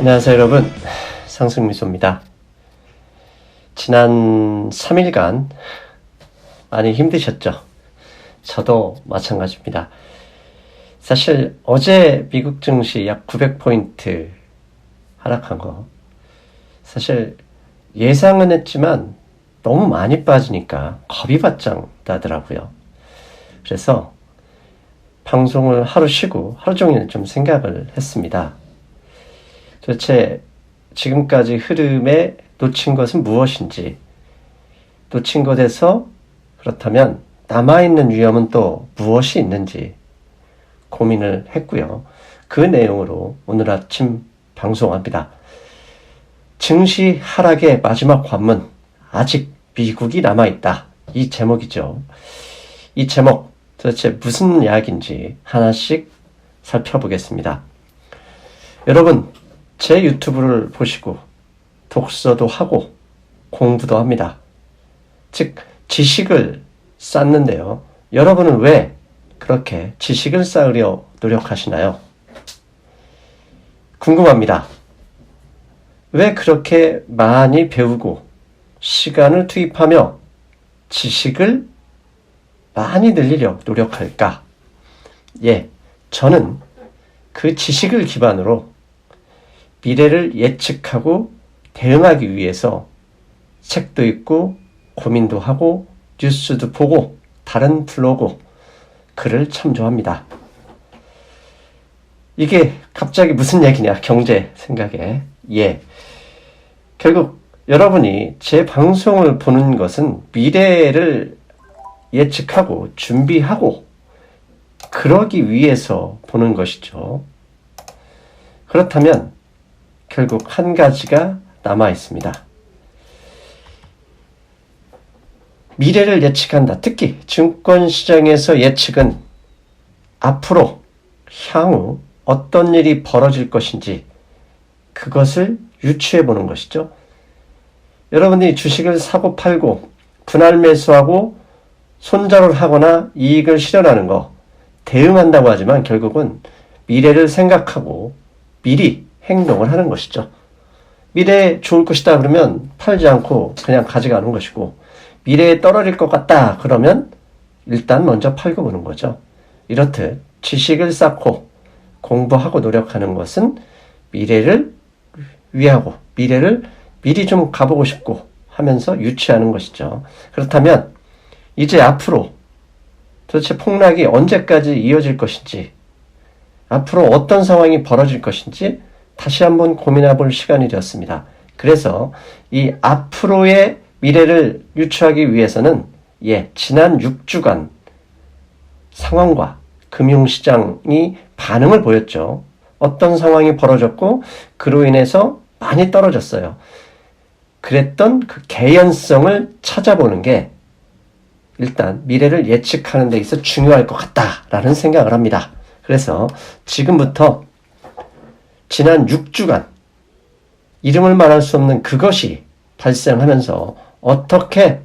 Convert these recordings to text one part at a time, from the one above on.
안녕하세요 여러분. 상승미소입니다. 지난 3일간 많이 힘드셨죠? 저도 마찬가지입니다. 사실 어제 미국 증시 약 900포인트 하락한 거. 사실 예상은 했지만 너무 많이 빠지니까 겁이 바짝 나더라고요. 그래서 방송을 하루 쉬고 하루 종일 좀 생각을 했습니다. 도대체 지금까지 흐름에 놓친 것은 무엇인지, 놓친 것에서 그렇다면 남아있는 위험은 또 무엇이 있는지 고민을 했고요. 그 내용으로 오늘 아침 방송합니다. 증시 하락의 마지막 관문, 아직 미국이 남아있다. 이 제목이죠. 이 제목, 도대체 무슨 이야기인지 하나씩 살펴보겠습니다. 여러분, 제 유튜브를 보시고 독서도 하고 공부도 합니다. 즉, 지식을 쌓는데요. 여러분은 왜 그렇게 지식을 쌓으려 노력하시나요? 궁금합니다. 왜 그렇게 많이 배우고 시간을 투입하며 지식을 많이 늘리려 노력할까? 예, 저는 그 지식을 기반으로 미래를 예측하고 대응하기 위해서 책도 읽고 고민도 하고 뉴스도 보고 다른 블로그 글을 참조합니다. 이게 갑자기 무슨 얘기냐 경제 생각에 예 결국 여러분이 제 방송을 보는 것은 미래를 예측하고 준비하고 그러기 위해서 보는 것이죠. 그렇다면 결국 한 가지가 남아 있습니다. 미래를 예측한다. 특히 증권 시장에서 예측은 앞으로 향후 어떤 일이 벌어질 것인지 그것을 유추해 보는 것이죠. 여러분이 주식을 사고 팔고 분할 매수하고 손절을 하거나 이익을 실현하는 거 대응한다고 하지만 결국은 미래를 생각하고 미리 행동을 하는 것이죠. 미래에 좋을 것이다 그러면 팔지 않고 그냥 가져가는 것이고 미래에 떨어질 것 같다 그러면 일단 먼저 팔고 보는 거죠. 이렇듯 지식을 쌓고 공부하고 노력하는 것은 미래를 위하고 미래를 미리 좀 가보고 싶고 하면서 유치하는 것이죠. 그렇다면 이제 앞으로 도대체 폭락이 언제까지 이어질 것인지, 앞으로 어떤 상황이 벌어질 것인지 다시 한번 고민해 볼 시간이 되었습니다. 그래서 이 앞으로의 미래를 유추하기 위해서는 예, 지난 6주간 상황과 금융시장이 반응을 보였죠. 어떤 상황이 벌어졌고 그로 인해서 많이 떨어졌어요. 그랬던 그 개연성을 찾아보는 게 일단 미래를 예측하는 데 있어 중요할 것 같다라는 생각을 합니다. 그래서 지금부터 지난 6주간 이름을 말할 수 없는 그것이 발생하면서 어떻게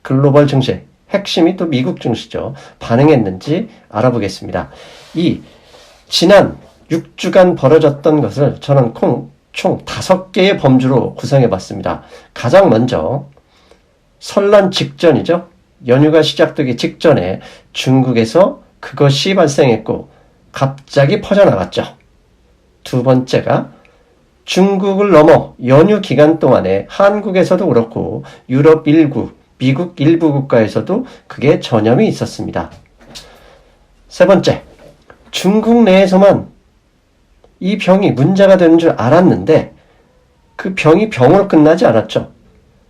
글로벌 증시, 핵심이 또 미국 증시죠. 반응했는지 알아보겠습니다. 이 지난 6주간 벌어졌던 것을 저는 총 다섯 개의 범주로 구성해 봤습니다. 가장 먼저 설날 직전이죠. 연휴가 시작되기 직전에 중국에서 그것이 발생했고 갑자기 퍼져나갔죠. 두 번째가 중국을 넘어 연휴 기간 동안에 한국에서도 그렇고 유럽 일부, 미국 일부 국가에서도 그게 전염이 있었습니다. 세 번째, 중국 내에서만 이 병이 문제가 되는 줄 알았는데 그 병이 병으로 끝나지 않았죠.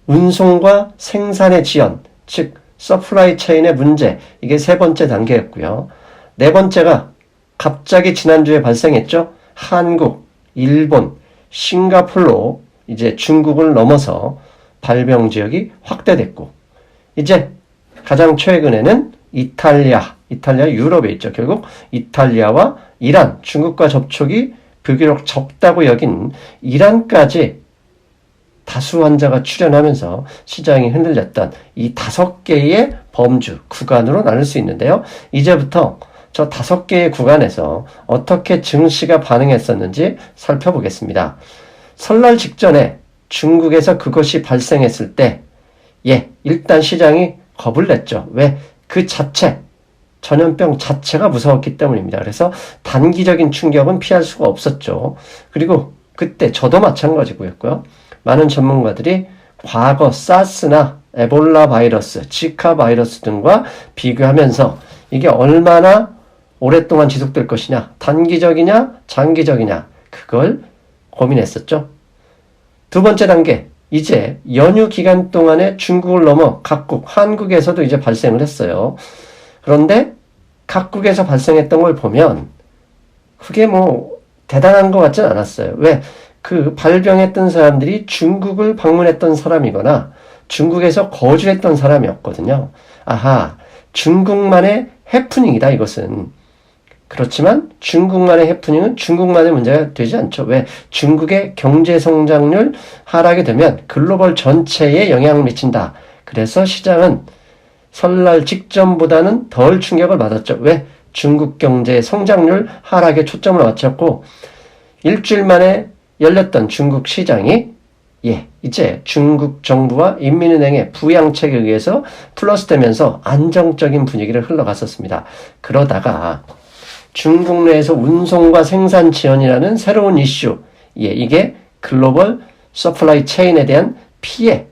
운송과 생산의 지연, 즉 서플라이 체인의 문제, 이게 세 번째 단계였고요. 네 번째가 갑자기 지난주에 발생했죠. 한국, 일본, 싱가폴로 이제 중국을 넘어서 발병 지역이 확대됐고, 이제 가장 최근에는 이탈리아, 이탈리아 유럽에 있죠. 결국 이탈리아와 이란, 중국과 접촉이 비교적 적다고 여긴 이란까지 다수 환자가 출현하면서 시장이 흔들렸던 이 다섯 개의 범주, 구간으로 나눌 수 있는데요. 이제부터 저 다섯 개의 구간에서 어떻게 증시가 반응했었는지 살펴보겠습니다. 설날 직전에 중국에서 그것이 발생했을 때, 예, 일단 시장이 겁을 냈죠. 왜? 그 자체, 전염병 자체가 무서웠기 때문입니다. 그래서 단기적인 충격은 피할 수가 없었죠. 그리고 그때 저도 마찬가지고였고요. 많은 전문가들이 과거 사스나 에볼라 바이러스, 지카 바이러스 등과 비교하면서 이게 얼마나 오랫동안 지속될 것이냐, 단기적이냐, 장기적이냐, 그걸 고민했었죠. 두 번째 단계, 이제 연휴 기간 동안에 중국을 넘어 각국, 한국에서도 이제 발생을 했어요. 그런데 각국에서 발생했던 걸 보면 그게 뭐 대단한 것 같진 않았어요. 왜? 그 발병했던 사람들이 중국을 방문했던 사람이거나 중국에서 거주했던 사람이었거든요. 아하, 중국만의 해프닝이다, 이것은. 그렇지만 중국만의 해프닝은 중국만의 문제가 되지 않죠. 왜? 중국의 경제 성장률 하락이 되면 글로벌 전체에 영향을 미친다. 그래서 시장은 설날 직전보다는 덜 충격을 받았죠. 왜? 중국 경제 성장률 하락에 초점을 맞췄고 일주일 만에 열렸던 중국 시장이 예, 이제 중국 정부와 인민은행의 부양책에 의해서 플러스되면서 안정적인 분위기를 흘러갔었습니다. 그러다가 중국 내에서 운송과 생산 지원이라는 새로운 이슈, 예, 이게 글로벌 서플라이 체인에 대한 피해.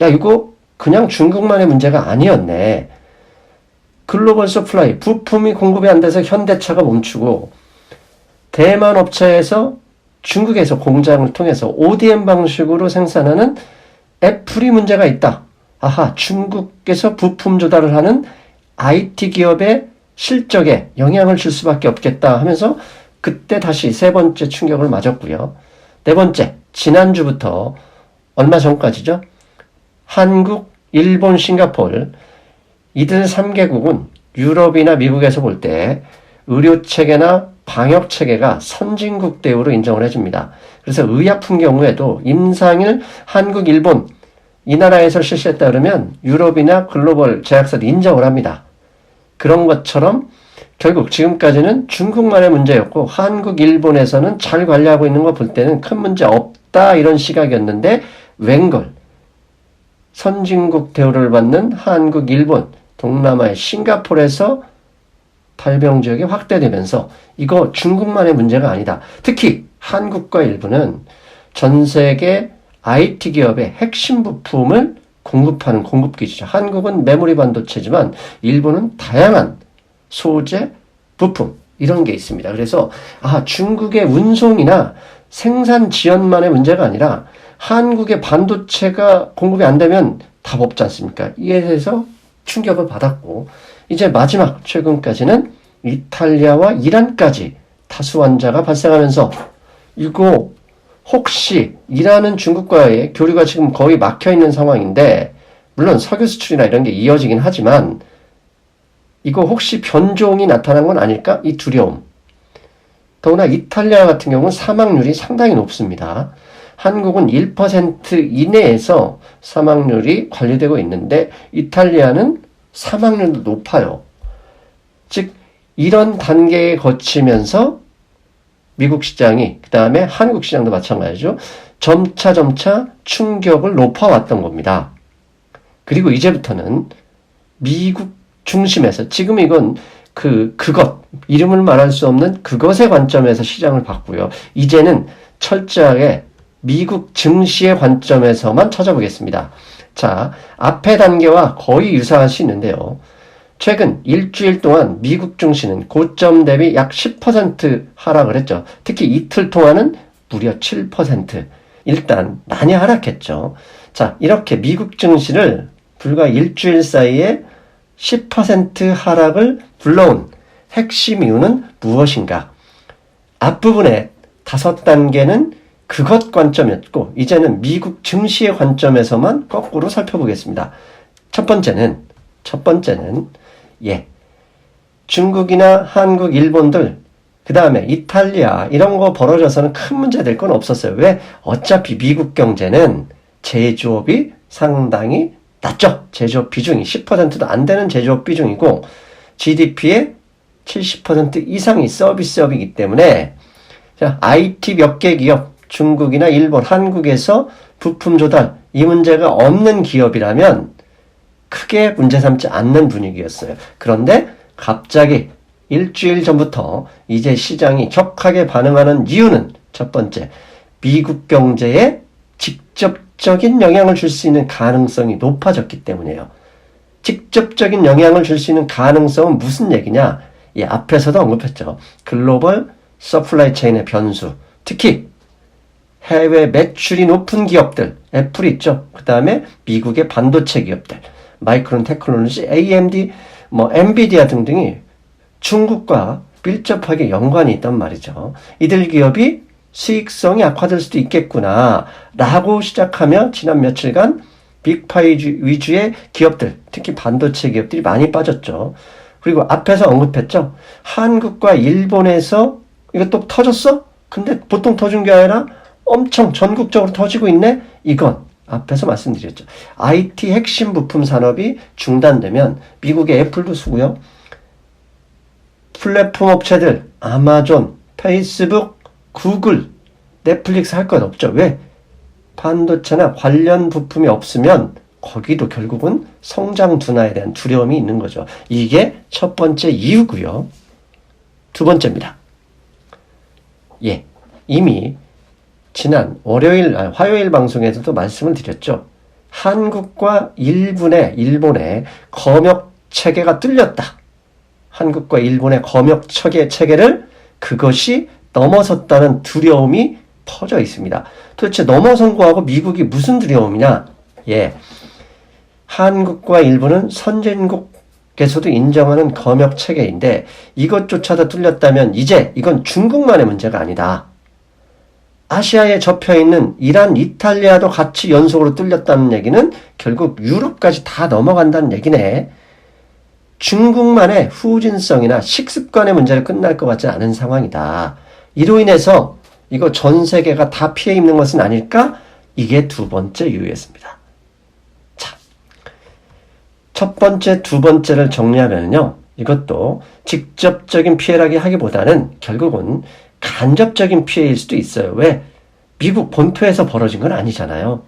야, 이거 그냥 중국만의 문제가 아니었네. 글로벌 서플라이, 부품이 공급이 안 돼서 현대차가 멈추고, 대만 업체에서 중국에서 공장을 통해서 ODM 방식으로 생산하는 애플이 문제가 있다. 아하, 중국에서 부품 조달을 하는 IT 기업의 실적에 영향을 줄 수밖에 없겠다 하면서 그때 다시 세 번째 충격을 맞았고요. 네 번째, 지난주부터 얼마 전까지죠. 한국, 일본, 싱가폴 이들 3개국은 유럽이나 미국에서 볼 때 의료 체계나 방역 체계가 선진국 대우로 인정을 해줍니다. 그래서 의약품 경우에도 임상일 한국, 일본 이 나라에서 실시했다 그러면 유럽이나 글로벌 제약사도 인정을 합니다. 그런 것처럼 결국 지금까지는 중국만의 문제였고 한국, 일본에서는 잘 관리하고 있는 거 볼 때는 큰 문제 없다 이런 시각이었는데 웬걸 선진국 대우를 받는 한국, 일본, 동남아의 싱가폴에서 발병 지역이 확대되면서 이거 중국만의 문제가 아니다. 특히 한국과 일본은 전 세계 IT 기업의 핵심 부품을 공급하는 공급기지죠. 한국은 메모리 반도체지만 일본은 다양한 소재, 부품 이런 게 있습니다. 그래서 아 중국의 운송이나 생산 지연만의 문제가 아니라 한국의 반도체가 공급이 안 되면 답 없지 않습니까? 이에 대해서 충격을 받았고 이제 마지막 최근까지는 이탈리아와 이란까지 다수 환자가 발생하면서 이거 혹시 이란은 중국과의 교류가 지금 거의 막혀 있는 상황인데 물론 석유 수출이나 이런 게 이어지긴 하지만 이거 혹시 변종이 나타난 건 아닐까? 이 두려움. 더구나 이탈리아 같은 경우는 사망률이 상당히 높습니다. 한국은 1% 이내에서 사망률이 관리되고 있는데 이탈리아는 사망률도 높아요. 즉 이런 단계에 거치면서 미국 시장이 그 다음에 한국 시장도 마찬가지죠. 점차 점차 충격을 높아왔던 겁니다. 그리고 이제부터는 미국 중심에서 지금 이건 그 그것 이름을 말할 수 없는 그것의 관점에서 시장을 봤고요. 이제는 철저하게 미국 증시의 관점에서만 찾아보겠습니다. 자, 앞의 단계와 거의 유사하시는데요. 최근 일주일 동안 미국 증시는 고점 대비 약 10% 하락을 했죠. 특히 이틀 동안은 무려 7%. 일단 많이 하락했죠. 자, 이렇게 미국 증시를 불과 일주일 사이에 10% 하락을 불러온 핵심 이유는 무엇인가? 앞부분에 다섯 단계는 그것 관점이었고, 이제는 미국 증시의 관점에서만 거꾸로 살펴보겠습니다. 첫 번째는, 첫 번째는, 예. 중국이나 한국, 일본들, 그 다음에 이탈리아, 이런 거 벌어져서는 큰 문제 될 건 없었어요. 왜? 어차피 미국 경제는 제조업이 상당히 낮죠. 제조업 비중이 10%도 안 되는 제조업 비중이고 GDP의 70% 이상이 서비스업이기 때문에 자, IT 몇 개 기업, 중국이나 일본, 한국에서 부품 조달 이 문제가 없는 기업이라면 크게 문제 삼지 않는 분위기였어요. 그런데 갑자기 일주일 전부터 이제 시장이 격하게 반응하는 이유는 첫 번째, 미국 경제에 직접적인 영향을 줄 수 있는 가능성이 높아졌기 때문이에요. 직접적인 영향을 줄 수 있는 가능성은 무슨 얘기냐? 이 앞에서도 언급했죠. 글로벌 서플라이 체인의 변수. 특히 해외 매출이 높은 기업들, 애플 있죠. 그 다음에 미국의 반도체 기업들, 마이크론 테크놀로지, AMD, 뭐 엔비디아 등등이 중국과 밀접하게 연관이 있단 말이죠. 이들 기업이 수익성이 악화될 수도 있겠구나. 라고 시작하며 지난 며칠간 빅파이 위주의 기업들, 특히 반도체 기업들이 많이 빠졌죠. 그리고 앞에서 언급했죠. 한국과 일본에서 이거 또 터졌어? 근데 보통 터진 게 아니라 엄청 전국적으로 터지고 있네? 이건 앞에서 말씀드렸죠. IT 핵심 부품 산업이 중단되면 미국의 애플도 쓰고요. 플랫폼 업체들, 아마존, 페이스북, 구글, 넷플릭스 할 것 없죠. 왜? 반도체나 관련 부품이 없으면 거기도 결국은 성장 둔화에 대한 두려움이 있는 거죠. 이게 첫 번째 이유고요. 두 번째입니다. 예, 이미 지난 월요일, 아, 화요일 방송에서도 말씀을 드렸죠. 한국과 일본의, 일본의 검역 체계가 뚫렸다. 한국과 일본의 검역 체계, 체계를 그것이 넘어섰다는 두려움이 퍼져 있습니다. 도대체 넘어선 거하고 미국이 무슨 두려움이냐? 예. 한국과 일본은 선진국에서도 인정하는 검역 체계인데 이것조차도 뚫렸다면 이제 이건 중국만의 문제가 아니다. 아시아에 접혀 있는 이란, 이탈리아도 같이 연속으로 뚫렸다는 얘기는 결국 유럽까지 다 넘어간다는 얘기네. 중국만의 후진성이나 식습관의 문제를 끝날 것 같지 않은 상황이다. 이로 인해서 이거 전 세계가 다 피해 입는 것은 아닐까? 이게 두 번째 이유였습니다. 자, 첫 번째, 두 번째를 정리하면요. 이것도 직접적인 피해라기 하기보다는 결국은 간접적인 피해일 수도 있어요. 왜? 미국 본토에서 벌어진 건 아니잖아요.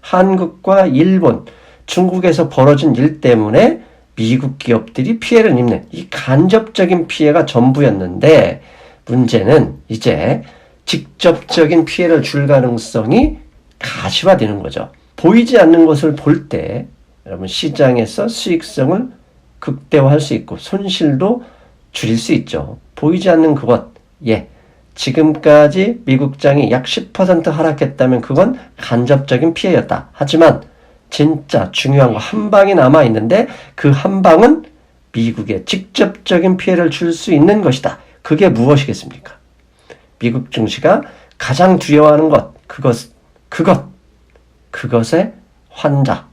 한국과 일본, 중국에서 벌어진 일 때문에 미국 기업들이 피해를 입는 이 간접적인 피해가 전부였는데 문제는 이제 직접적인 피해를 줄 가능성이 가시화되는 거죠. 보이지 않는 것을 볼 때 여러분 시장에서 수익성을 극대화할 수 있고 손실도 줄일 수 있죠. 보이지 않는 그것, 예. 지금까지 미국장이 약 10% 하락했다면 그건 간접적인 피해였다. 하지만 진짜 중요한 거 한 방이 남아 있는데 그 한 방은 미국에 직접적인 피해를 줄 수 있는 것이다. 그게 무엇이겠습니까? 미국 증시가 가장 두려워하는 것, 그것, 그것, 그것의 환자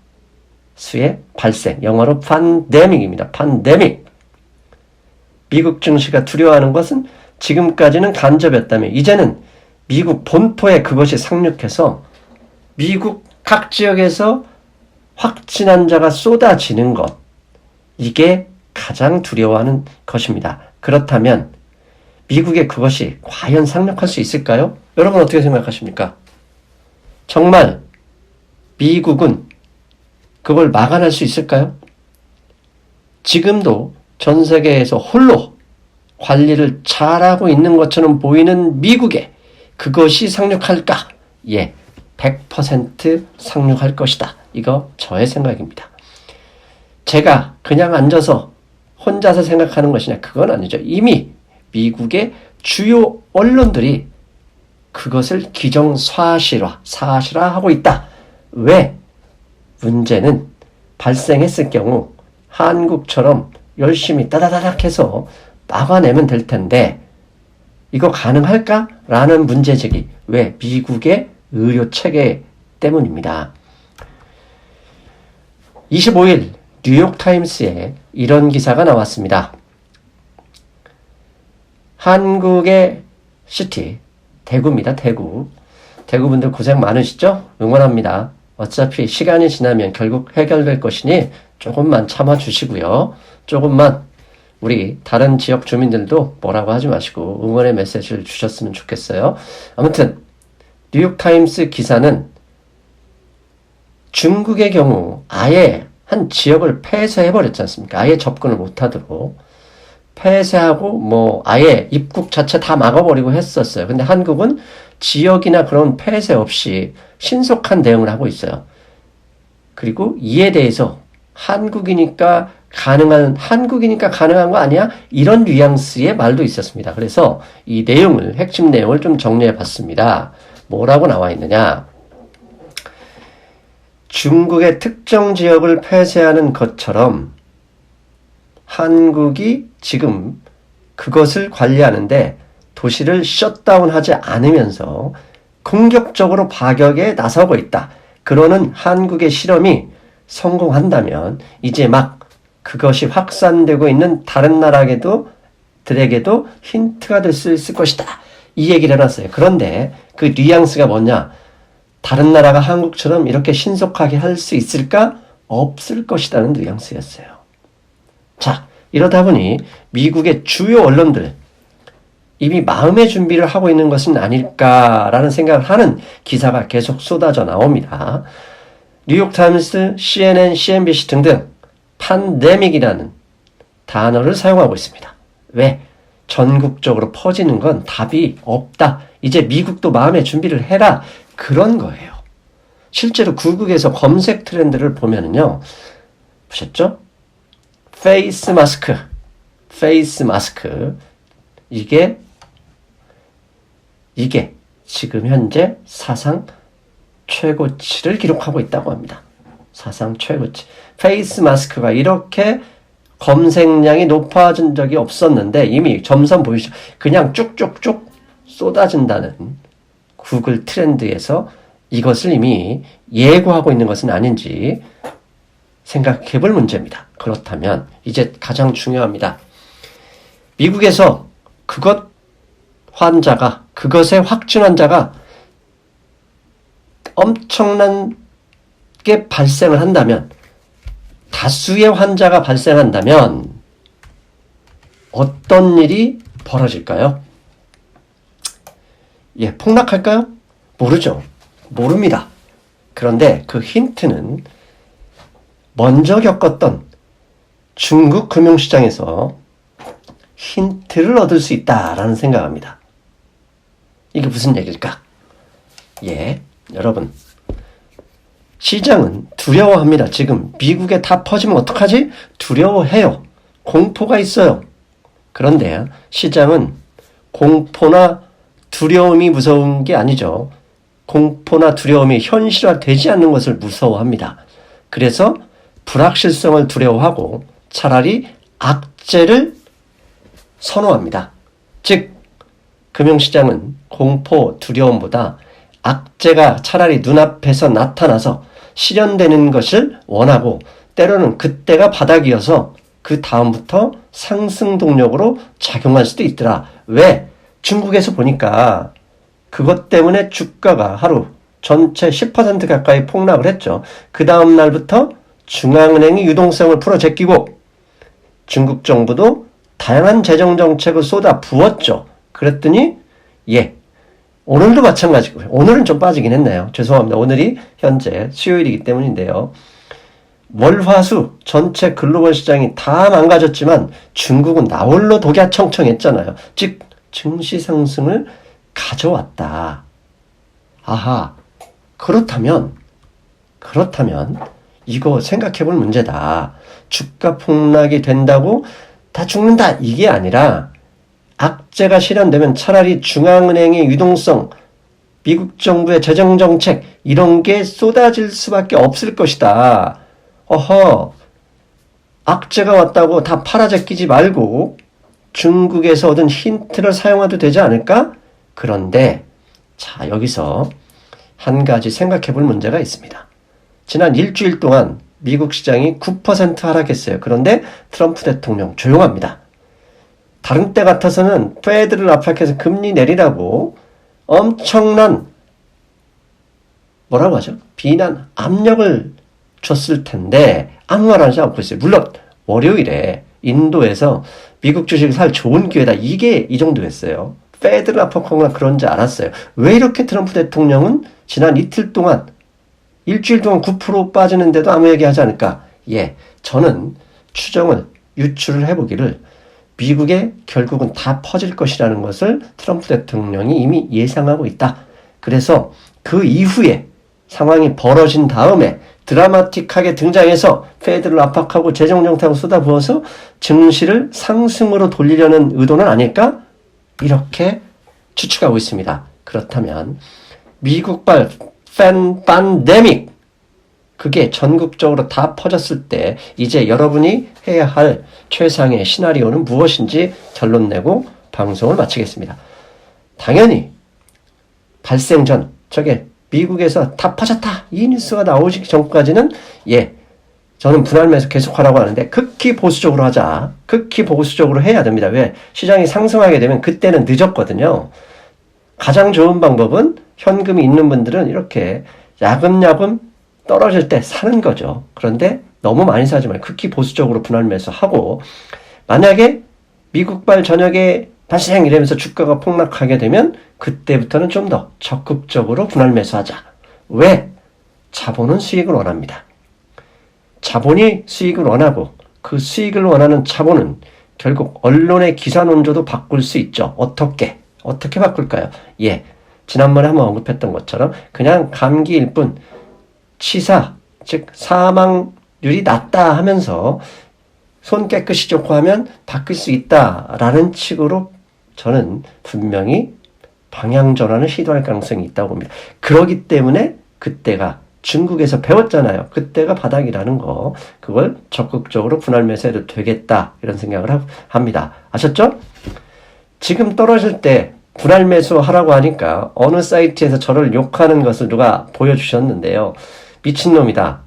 수의 발생, 영어로 판데믹입니다. 판데믹. 미국 증시가 두려워하는 것은 지금까지는 간접이었다면 이제는 미국 본토에 그것이 상륙해서 미국 각 지역에서 확진 환 자가 쏟아지는 것 이게 가장 두려워하는 것입니다. 그렇다면 미국에 그것이 과연 상륙할 수 있을까요? 여러분 어떻게 생각하십니까? 정말 미국은 그걸 막아낼 수 있을까요? 지금도 전 세계에서 홀로 관리를 잘하고 있는 것처럼 보이는 미국에 그것이 상륙할까? 예, 100% 상륙할 것이다. 이거 저의 생각입니다. 제가 그냥 앉아서 혼자서 생각하는 것이냐? 그건 아니죠. 이미 미국의 주요 언론들이 그것을 기정사실화, 사실화하고 있다. 왜? 문제는 발생했을 경우 한국처럼 열심히 따다다닥 해서 막아내면 될 텐데 이거 가능할까? 라는 문제제기. 왜? 미국의 의료 체계 때문입니다. 25일 뉴욕타임스에 이런 기사가 나왔습니다. 한국의 시티, 대구입니다. 대구. 대구분들 고생 많으시죠? 응원합니다. 어차피 시간이 지나면 결국 해결될 것이니 조금만 참아주시고요. 조금만 우리 다른 지역 주민들도 뭐라고 하지 마시고 응원의 메시지를 주셨으면 좋겠어요. 아무튼 뉴욕타임스 기사는 중국의 경우 아예 한 지역을 폐쇄해버렸지 않습니까? 아예 접근을 못하도록 폐쇄하고 뭐 아예 입국 자체 다 막아버리고 했었어요. 근데 한국은 지역이나 그런 폐쇄 없이 신속한 대응을 하고 있어요. 그리고 이에 대해서 한국이니까 가능한 한국이니까 가능한 거 아니야? 이런 뉘앙스의 말도 있었습니다. 그래서 이 내용을 핵심 내용을 좀 정리해 봤습니다. 뭐라고 나와 있느냐? 중국의 특정 지역을 폐쇄하는 것처럼 한국이 지금 그것을 관리하는데 도시를 셧다운하지 않으면서 공격적으로 파격에 나서고 있다. 그러는 한국의 실험이 성공한다면 이제 막 그것이 확산되고 있는 다른 나라에게도 들에게도 힌트가 될 수 있을 것이다. 이 얘기를 해놨어요. 그런데 그 뉘앙스가 뭐냐? 다른 나라가 한국처럼 이렇게 신속하게 할 수 있을까? 없을 것이라는 뉘앙스였어요. 자, 이러다 보니 미국의 주요 언론들 이미 마음의 준비를 하고 있는 것은 아닐까라는 생각을 하는 기사가 계속 쏟아져 나옵니다. 뉴욕타임스, CNN, CNBC 등등 판데믹이라는 단어를 사용하고 있습니다. 왜? 전국적으로 퍼지는 건 답이 없다. 이제 미국도 마음의 준비를 해라. 그런 거예요. 실제로 구글에서 검색 트렌드를 보면은요. 보셨죠? 페이스 마스크. 페이스 마스크. 이게 이게 지금 현재 사상 최고치를 기록하고 있다고 합니다. 사상 최고치. 페이스 마스크가 이렇게 검색량이 높아진 적이 없었는데 이미 점선 보이시죠? 그냥 쭉쭉쭉 쏟아진다는 구글 트렌드에서 이것을 이미 예고하고 있는 것은 아닌지 생각해 볼 문제입니다. 그렇다면 이제 가장 중요합니다. 미국에서 그것 환자가 그것의 확진 환자가 엄청난 게 발생을 한다면 다수의 환자가 발생한다면 어떤 일이 벌어질까요? 예, 폭락할까요? 모르죠. 모릅니다. 그런데 그 힌트는 먼저 겪었던 중국 금융시장에서 힌트를 얻을 수 있다라는 생각합니다. 이게 무슨 얘기일까? 예, 여러분. 시장은 두려워합니다. 지금 미국에 다 퍼지면 어떡하지? 두려워해요. 공포가 있어요. 그런데 시장은 공포나 두려움이 무서운 게 아니죠. 공포나 두려움이 현실화되지 않는 것을 무서워합니다. 그래서 불확실성을 두려워하고 차라리 악재를 선호합니다. 즉, 금융시장은 공포, 두려움보다 악재가 차라리 눈앞에서 나타나서 실현되는 것을 원하고 때로는 그때가 바닥이어서 그 다음부터 상승 동력으로 작용할 수도 있더라. 왜? 중국에서 보니까 그것 때문에 주가가 하루 전체 10% 가까이 폭락을 했죠. 그 다음 날부터 중앙은행이 유동성을 풀어 제끼고 중국 정부도 다양한 재정 정책을 쏟아 부었죠. 그랬더니 예. 오늘도 마찬가지고요. 오늘은 좀 빠지긴 했네요. 죄송합니다. 오늘이 현재 수요일이기 때문인데요. 월화수 전체 글로벌 시장이 다 망가졌지만 중국은 나홀로 독야청청했잖아요. 즉 증시 상승을 가져왔다. 아하. 그렇다면 그렇다면 이거 생각해 볼 문제다. 주가 폭락이 된다고 다 죽는다. 이게 아니라 악재가 실현되면 차라리 중앙은행의 유동성, 미국 정부의 재정정책, 이런 게 쏟아질 수밖에 없을 것이다. 어허, 악재가 왔다고 다 팔아제끼지 말고 중국에서 얻은 힌트를 사용해도 되지 않을까? 그런데, 자, 여기서 한 가지 생각해 볼 문제가 있습니다. 지난 일주일 동안 미국 시장이 9% 하락했어요. 그런데 트럼프 대통령 조용합니다. 다른 때 같아서는 페드를 압박해서 금리 내리라고 엄청난 뭐라고 하죠? 비난, 압력을 줬을 텐데 아무 말 하지 않고 있어요. 물론 월요일에 인도에서 미국 주식 살 좋은 기회다. 이게 이 정도였어요. 페드를 아퍼커가 그런 줄 알았어요. 왜 이렇게 트럼프 대통령은 지난 이틀 동안 일주일 동안 9% 빠지는데도 아무 얘기 하지 않을까? 예, 저는 추정을 유출을 해보기를 미국에 결국은 다 퍼질 것이라는 것을 트럼프 대통령이 이미 예상하고 있다. 그래서 그 이후에 상황이 벌어진 다음에 드라마틱하게 등장해서 페드를 압박하고 재정정책을 쏟아부어서 증시를 상승으로 돌리려는 의도는 아닐까? 이렇게 추측하고 있습니다. 그렇다면 미국발 팬 판데믹 그게 전국적으로 다 퍼졌을 때 이제 여러분이 해야 할 최상의 시나리오는 무엇인지 결론 내고 방송을 마치겠습니다. 당연히 발생 전 저게 미국에서 다 퍼졌다 이 뉴스가 나오기 전까지는 예 저는 분할매수 계속하라고 하는데 극히 보수적으로 하자 극히 보수적으로 해야 됩니다. 왜 시장이 상승하게 되면 그때는 늦었거든요. 가장 좋은 방법은 현금이 있는 분들은 이렇게 야금야금 떨어질 때 사는 거죠. 그런데 너무 많이 사지 말고 극히 보수적으로 분할 매수 하고 만약에 미국발 저녁에 발생 이러면서 주가가 폭락하게 되면 그때부터는 좀 더 적극적으로 분할 매수하자. 왜? 자본은 수익을 원합니다. 자본이 수익을 원하고 그 수익을 원하는 자본은 결국 언론의 기사 논조도 바꿀 수 있죠. 어떻게? 어떻게 바꿀까요? 예. 지난번에 한번 언급했던 것처럼 그냥 감기일 뿐 치사, 즉 사망 률이 낮다 하면서 손 깨끗이 좋고 하면 바뀔 수 있다라는 식으로 저는 분명히 방향 전환을 시도할 가능성이 있다고 봅니다. 그러기 때문에 그때가 중국에서 배웠잖아요. 그때가 바닥이라는 거. 그걸 적극적으로 분할 매수해도 되겠다. 이런 생각을 합니다. 아셨죠? 지금 떨어질 때 분할 매수 하라고 하니까 어느 사이트에서 저를 욕하는 것을 누가 보여주셨는데요. 미친놈이다.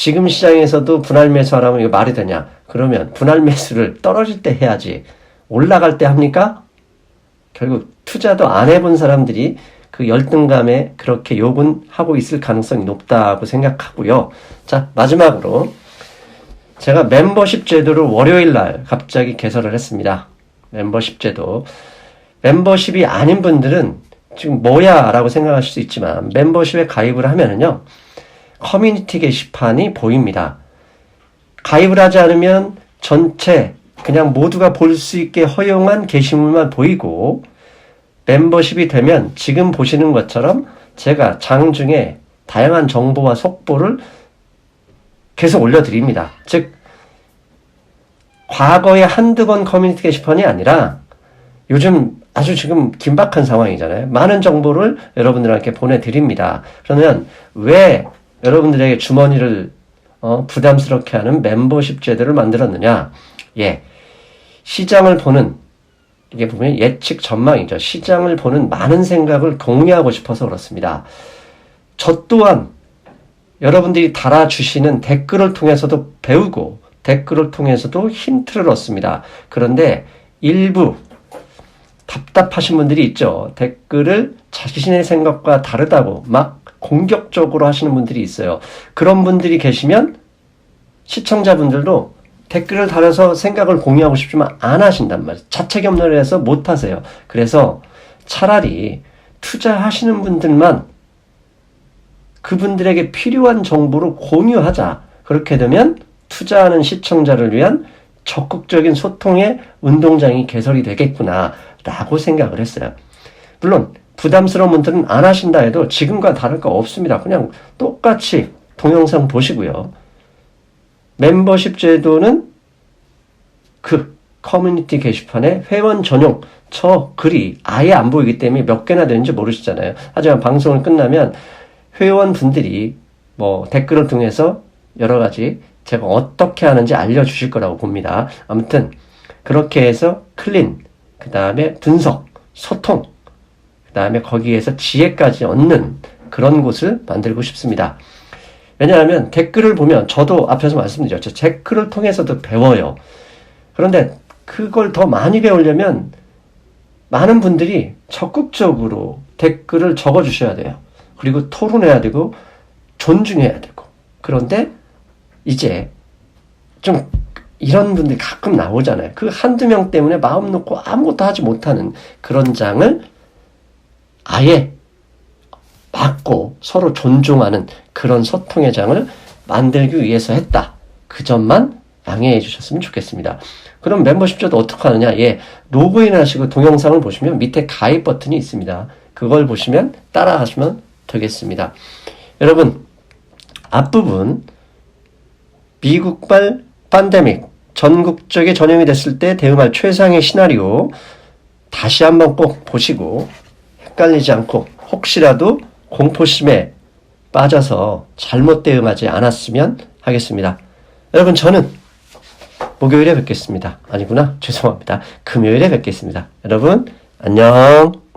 지금 시장에서도 분할 매수하라면 이거 말이 되냐? 그러면 분할 매수를 떨어질 때 해야지. 올라갈 때 합니까? 결국 투자도 안 해본 사람들이 그 열등감에 그렇게 욕은 하고 있을 가능성이 높다고 생각하고요. 자, 마지막으로 제가 멤버십 제도를 월요일 날 갑자기 개설을 했습니다. 멤버십 제도. 멤버십이 아닌 분들은 지금 뭐야 라고 생각하실 수 있지만 멤버십에 가입을 하면은요. 커뮤니티 게시판이 보입니다. 가입을 하지 않으면 전체 그냥 모두가 볼 수 있게 허용한 게시물만 보이고 멤버십이 되면 지금 보시는 것처럼 제가 장 중에 다양한 정보와 속보를 계속 올려드립니다. 즉, 과거에 한두 번 커뮤니티 게시판이 아니라 요즘 아주 지금 긴박한 상황이잖아요. 많은 정보를 여러분들한테 보내드립니다. 그러면 왜 여러분들에게 주머니를 어, 부담스럽게 하는 멤버십 제도를 만들었느냐? 예. 시장을 보는 이게 보면 예측 전망이죠. 시장을 보는 많은 생각을 공유하고 싶어서 그렇습니다. 저 또한 여러분들이 달아주시는 댓글을 통해서도 배우고 댓글을 통해서도 힌트를 얻습니다. 그런데 일부 답답하신 분들이 있죠. 댓글을 자신의 생각과 다르다고 막 공격적으로 하시는 분들이 있어요. 그런 분들이 계시면 시청자분들도 댓글을 달아서 생각을 공유하고 싶지만 안 하신단 말이에요. 자책협력을 해서 못 하세요. 그래서 차라리 투자하시는 분들만 그분들에게 필요한 정보를 공유하자. 그렇게 되면 투자하는 시청자를 위한 적극적인 소통의 운동장이 개설이 되겠구나. 라고 생각을 했어요. 물론, 부담스러운 분들은 안 하신다 해도 지금과 다를 거 없습니다. 그냥 똑같이 동영상 보시고요. 멤버십 제도는 그 커뮤니티 게시판에 회원 전용 저 글이 아예 안 보이기 때문에 몇 개나 되는지 모르시잖아요. 하지만 방송을 끝나면 회원분들이 뭐 댓글을 통해서 여러 가지 제가 어떻게 하는지 알려주실 거라고 봅니다. 아무튼 그렇게 해서 클린, 그 다음에 분석, 소통, 그 다음에 거기에서 지혜까지 얻는 그런 곳을 만들고 싶습니다. 왜냐하면 댓글을 보면 저도 앞에서 말씀드렸죠. 댓글을 통해서도 배워요. 그런데 그걸 더 많이 배우려면 많은 분들이 적극적으로 댓글을 적어 주셔야 돼요. 그리고 토론해야 되고 존중해야 되고. 그런데 이제 좀 이런 분들이 가끔 나오잖아요. 그 한두 명 때문에 마음 놓고 아무것도 하지 못하는 그런 장을 아예 맞고 서로 존중하는 그런 소통의 장을 만들기 위해서 했다. 그 점만 양해해 주셨으면 좋겠습니다. 그럼 멤버십조도 어떻게 하느냐? 예, 로그인 하시고 동영상을 보시면 밑에 가입 버튼이 있습니다. 그걸 보시면 따라 하시면 되겠습니다. 여러분, 앞부분 미국발 팬데믹 전국적에 전염이 됐을 때 대응할 최상의 시나리오 다시 한번 꼭 보시고 헷갈리지 않고 혹시라도 공포심에 빠져서 잘못 대응하지 않았으면 하겠습니다. 여러분 저는 목요일에 뵙겠습니다. 아니구나 죄송합니다. 금요일에 뵙겠습니다. 여러분 안녕.